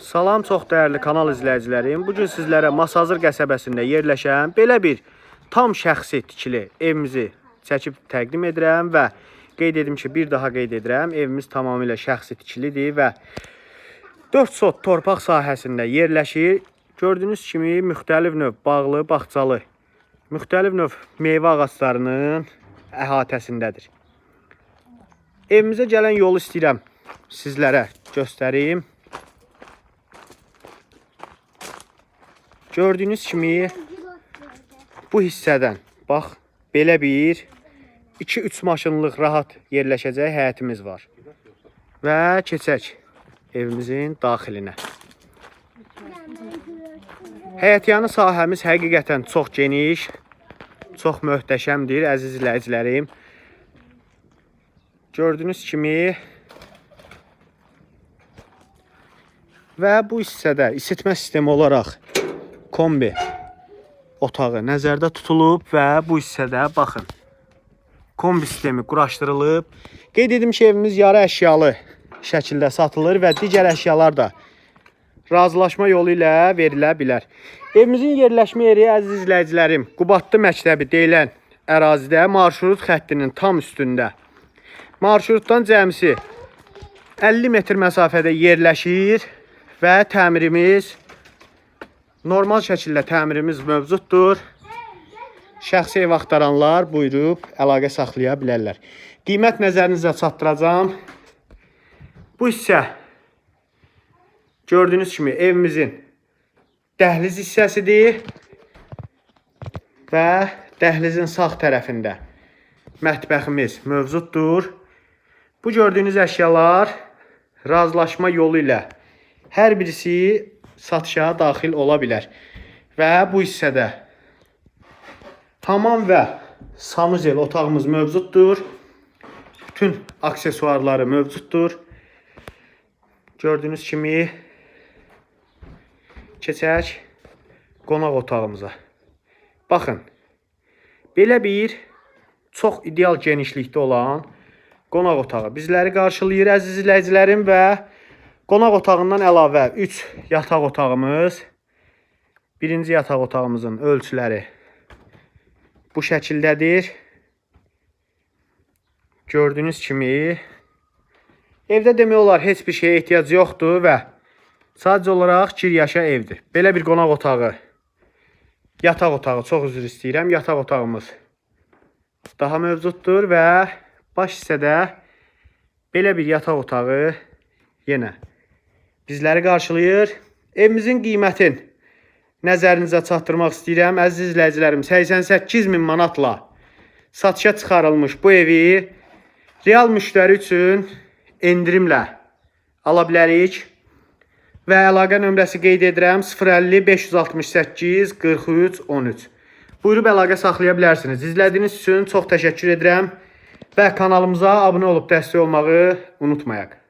Salam çox dəyərli kanal izləyicilərim. Bu gün sizlərə Masazır qəsəbəsində yerləşən belə bir tam şəxsi tikili evimizi çəkib təqdim edirəm və qeyd edim ki, bir daha qeyd edirəm, evimiz tamamilə şəxsi tikilidir və 4 sot torpaq sahəsində yerləşir. Gördüyünüz kimi müxtəlif növ bağlı, bağçalı, müxtəlif növ meyvə ağaclarının əhatəsindədir. Evimizə gələn yolu istəyirəm sizlərə göstərim. Gördüyünüz kimi bu hissədən bax belə bir 2-3 maşınlıq rahat yerləşəcək həyətimiz var. Və keçək evimizin daxilinə. Həyətyanı sahəmiz həqiqətən çox geniş, çox möhtəşəmdir əziz izləyicilərim. Gördüyünüz kimi və bu hissədə isitmə sistemi olaraq kombi otağı nəzərdə tutulub və bu hissədə baxın kombi sistemi quraşdırılıb. Qeyd edim ki, evimiz yarı əşyalı şəkildə satılır və digər əşyalar da razılaşma yolu ilə verilə bilər. Evimizin yerləşmə yeri əziz izləyicilərim, Qubadlı məktəbi deyilən ərazidə marşrut xəttinin tam üstündə. Marşrutdan cəmsi 50 metr məsafədə yerləşir və təmirimiz normal şəkildə təmirimiz mövcuddur. Şəxsi ev axtaranlar buyurub əlaqə saxlaya bilərlər. Qiymət nəzərinizə çatdıracağam. Bu hissə gördüyünüz kimi evimizin dəhliz hissəsidir və dəhlizin sağ tərəfində mətbəximiz mövcuddur. Bu gördüyünüz əşyalar razılaşma yolu ilə hər birisi satışa daxil ola bilər. Və bu hissədə hamam və sanuzel otağımız mövcuddur. Bütün aksesuarları mövcuddur. Gördüyünüz kimi keçək qonaq otağımıza. Baxın. Belə bir çox ideal genişlikdə olan qonaq otağı bizləri qarşılayır əziz izləyicilərim və qonaq otağından əlavə 3 yataq otağımız, birinci yataq otağımızın ölçüləri bu şəkildədir. Gördüyünüz kimi evdə demək olar heç bir şeyə ehtiyac yoxdur və sadəcə olaraq kiryaşa evdir. Belə bir qonaq otağı, yataq otağı çox üzr istəyirəm. Yataq otağımız daha mövcuddur və baş hissədə belə bir yataq otağı yenə bizləri qarşılayır. Evimizin qiymətin nəzərinizə çatdırmaq istəyirəm. Əziz izləyicilərim, 88 min manatla satışa çıxarılmış bu evi real müştəri üçün endirimlə ala bilərik. Və əlaqə nömrəsi qeyd edirəm 050 568 43 13. Buyurub əlaqə saxlaya bilərsiniz. İzlədiyiniz üçün çox təşəkkür edirəm və kanalımıza abunə olub dəstək olmağı unutmayaq.